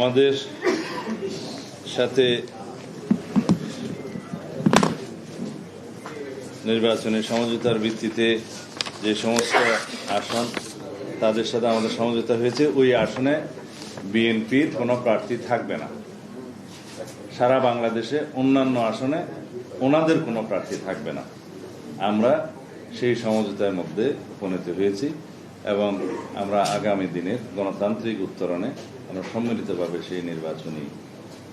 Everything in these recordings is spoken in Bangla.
আমাদের সাথে নির্বাচনে সমঝোতার ভিত্তিতে যে সমস্ত আসন তাদের সাথে আমাদের সমঝোতা হয়েছে, ওই আসনে বিএনপির কোনো প্রার্থী থাকবে না। সারা বাংলাদেশে অন্যান্য আসনে ওনাদের কোনো প্রার্থী থাকবে না। আমরা সেই সমঝোতার মধ্যে উপনীত হয়েছি। এবং আমরা আগামী দিনের গণতান্ত্রিক উত্তরণে আমরা সম্মিলিতভাবে সেই নির্বাচনী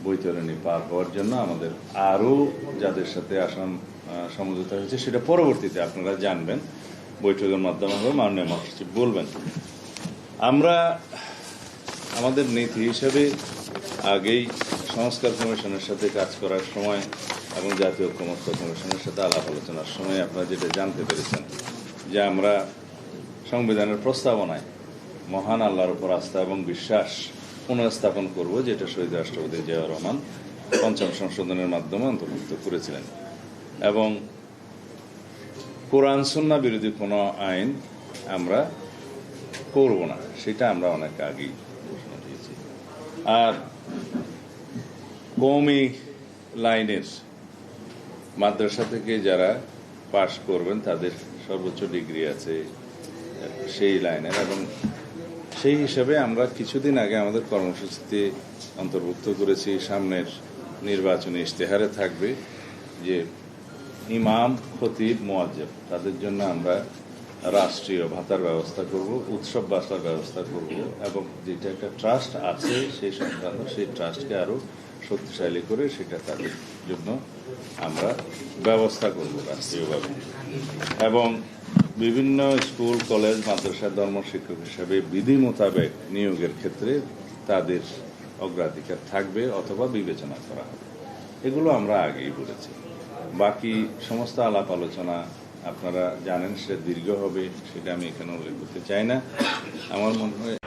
বৈতরণী পার হওয়ার জন্য আমাদের আরও যাদের সাথে আসাম সমঝোতা হয়েছে, সেটা পরবর্তীতে আপনারা জানবেন। বৈঠকের মাধ্যমে হবে মাননীয় মহাসচিব বলবেন। আমরা আমাদের নীতি হিসেবে আগেই সংস্কার কমিশনের সাথে কাজ করার সময় এবং জাতীয় ঐক্যমত্য কমিশনের সাথে আলাপ আলোচনার সময় আপনারা যেটা জানতে পেরেছেন যে আমরা সংবিধানের প্রস্তাবনায় মহান আল্লাহর উপর আস্থা এবং বিশ্বাস পুনঃস্থাপন করব, যেটা শহীদ রাষ্ট্রপতি জিয়াউর রহমান পঞ্চম সংশোধনের মাধ্যমে অন্তর্ভুক্ত করেছিলেন। এবং কোরআন সুন্না বিরোধী কোনো আইন আমরা করব না, সেটা আমরা অনেক আগেই ঘোষণা দিয়েছি। আর কৌমি লাইনের মাদ্রাসা থেকে যারা পাশ করবেন, তাদের সর্বোচ্চ ডিগ্রি আছে সেই লাইনের এবং সেই হিসাবে আমরা কিছুদিন আগে আমাদের কর্মসূচিতে অন্তর্ভুক্ত করেছি, সামনের নির্বাচনী ইশতেহারে থাকবে যে ইমাম, খতিব মোয়াজ্জেব তাদের জন্য আমরা রাষ্ট্রীয় ভাতার ব্যবস্থা করব, উৎসব বাসার ব্যবস্থা করব এবং যেটা একটা ট্রাস্ট আছে, সেই সংক্রান্ত সেই ট্রাস্টকে আরও শক্তিশালী করে সেটা তাদের জন্য আমরা ব্যবস্থা করব রাষ্ট্রীয়ভাবে। এবং বিভিন্ন স্কুল, কলেজ, মাদ্রাসা ধর্ম শিক্ষক হিসাবে বিধি মোতাবেক নিয়োগের ক্ষেত্রে তাদের অগ্রাধিকার থাকবে অথবা বিবেচনা করা হবে। এগুলো আমরা আগেই বলেছি। বাকি সমস্ত আলাপ আলোচনা আপনারা জানেন, সে দীর্ঘ হবে, সেটা আমি এখানে উল্লেখ করতে চাই না। আমার মনে হয়